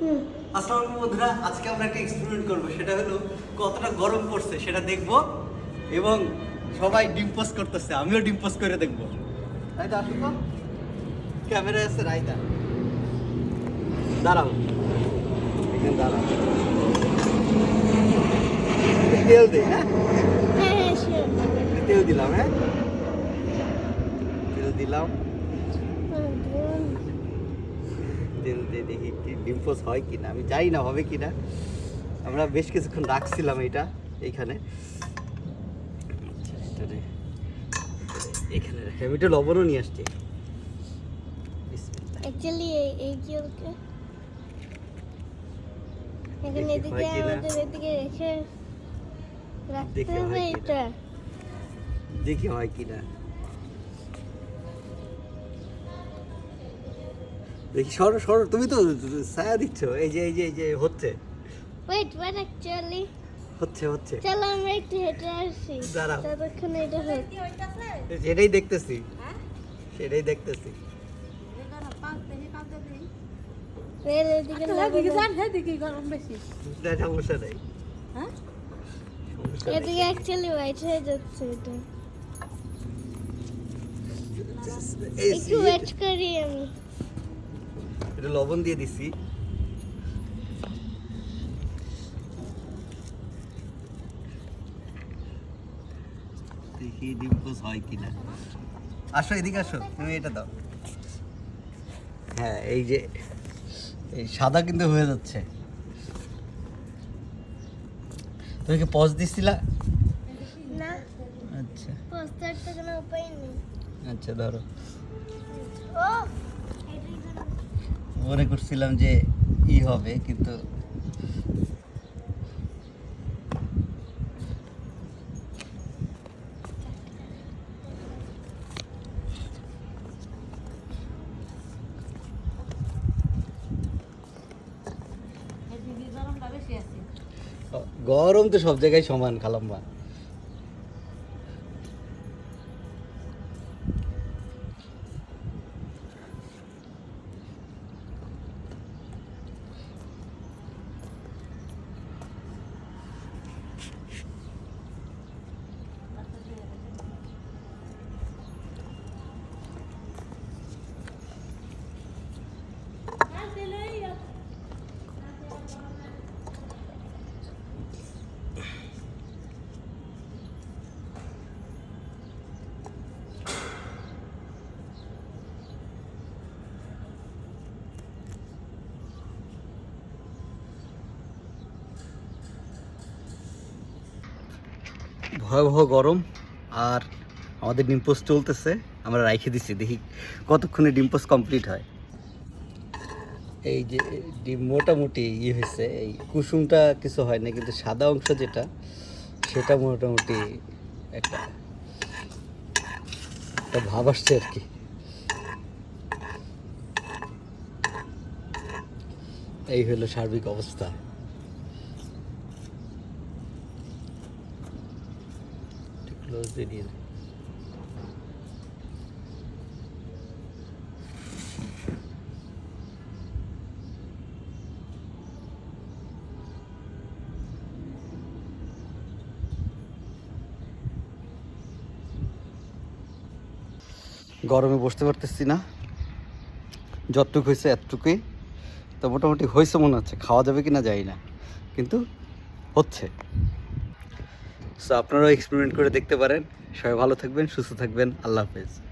আসসালামু আলাইকুম বন্ধুরা আজকে আমরা একটা এক্সপেরিমেন্ট করব। সেটা হলো কতটা গরম পড়ছে সেটা দেখব এবং সবাই ডিম পোস্ট করতেছে আমিও ডিম করে দেখব। রাইতা আসো তো। ক্যামেরা আছে রাইতা। দাঁড়াও। এখানে দাঁড়াও। তেল দে হ্যাঁ? হ্যাঁ হ্যাঁ. তেল দিলাম হ্যাঁ? তেল দিলাম। তেল দিয়ে দেখি কি ডিম পোস্ট হয় কিনা আমি জানি না হবে কিনা। আমরা বেশ কিছুক্ষণ রাখছিলাম এটা এইখানে আচ্ছা, এখানে রাখি আমি একটু লবণও নিয়ে আসছি। Actually, এই- কি ওকে দেখি এদিকে কিনা। আমাদের এদিকে রেখে রাখতে হবে এটা। দেখি হয় কিনা। দেখি সরো সরো তুমি তো ছায়া দিচ্ছ। এই যে এই যে এই যে হচ্ছে। ওয়েট ওয়েট অ্যাকচুয়ালি হচ্ছে হচ্ছে। চলো আমরা একটু হেঁটে আসি। দাঁড়াও। ততক্ষণ এটা হোক সেটাই দেখতেছি। সেটাই দেখতেছি। এদিকে আচ্ছা, বেশি। সমস্যা নেই। হ্যাঁ? এদিকে অ্যাকচুয়ালি হোয়াইট হয়ে যাচ্ছে এটা। একটু ওয়েট করি আমি। এটা লবণ দিয়ে দিছি। দেখি ডিম হয় কিনা। আসো এদিকে আসো তুমি এটা দাও। হ্যাঁ এই যে এই সাদা কিন্তু হয়ে যাচ্ছে। তুমি কি পজ দিছিলা? না। আচ্ছা। পোস্টার তো কোনো উপায় নেই। আচ্ছা ধরো। ও! মনে করছিলাম যে ই হবে কিন্তু। গরম তো সব জায়গায় সমান খালাম্মা ভয়াবহ গরম আর আমাদের ডিম পোস্ট চলতেছে। আমরা রাইখে দিচ্ছি দেখি কতক্ষণে ডিম পোস্ট কমপ্লিট হয়। এই যে ডিম মোটামুটি ইয়ে হয়েছে, এই কুসুমটা কিছু হয় না কিন্তু সাদা অংশ যেটা, সেটা মোটামুটি একটা একটা ভাব আসছে আর কি। এই হলো সার্বিক অবস্থা। ক্লোজ দিয়ে দিন গরমে বসতে পারতেছি না। যতটুকু হয়েছে এতটুকুই। তো মোটামুটি হয়েছে মনে হচ্ছে, খাওয়া যাবে কি না জানি না। কিন্তু হচ্ছে। সো আপনারাও এক্সপেরিমেন্ট করে দেখতে পারেন। সবাই ভালো থাকবেন সুস্থ থাকবেন। আল্লাহ হাফেজ।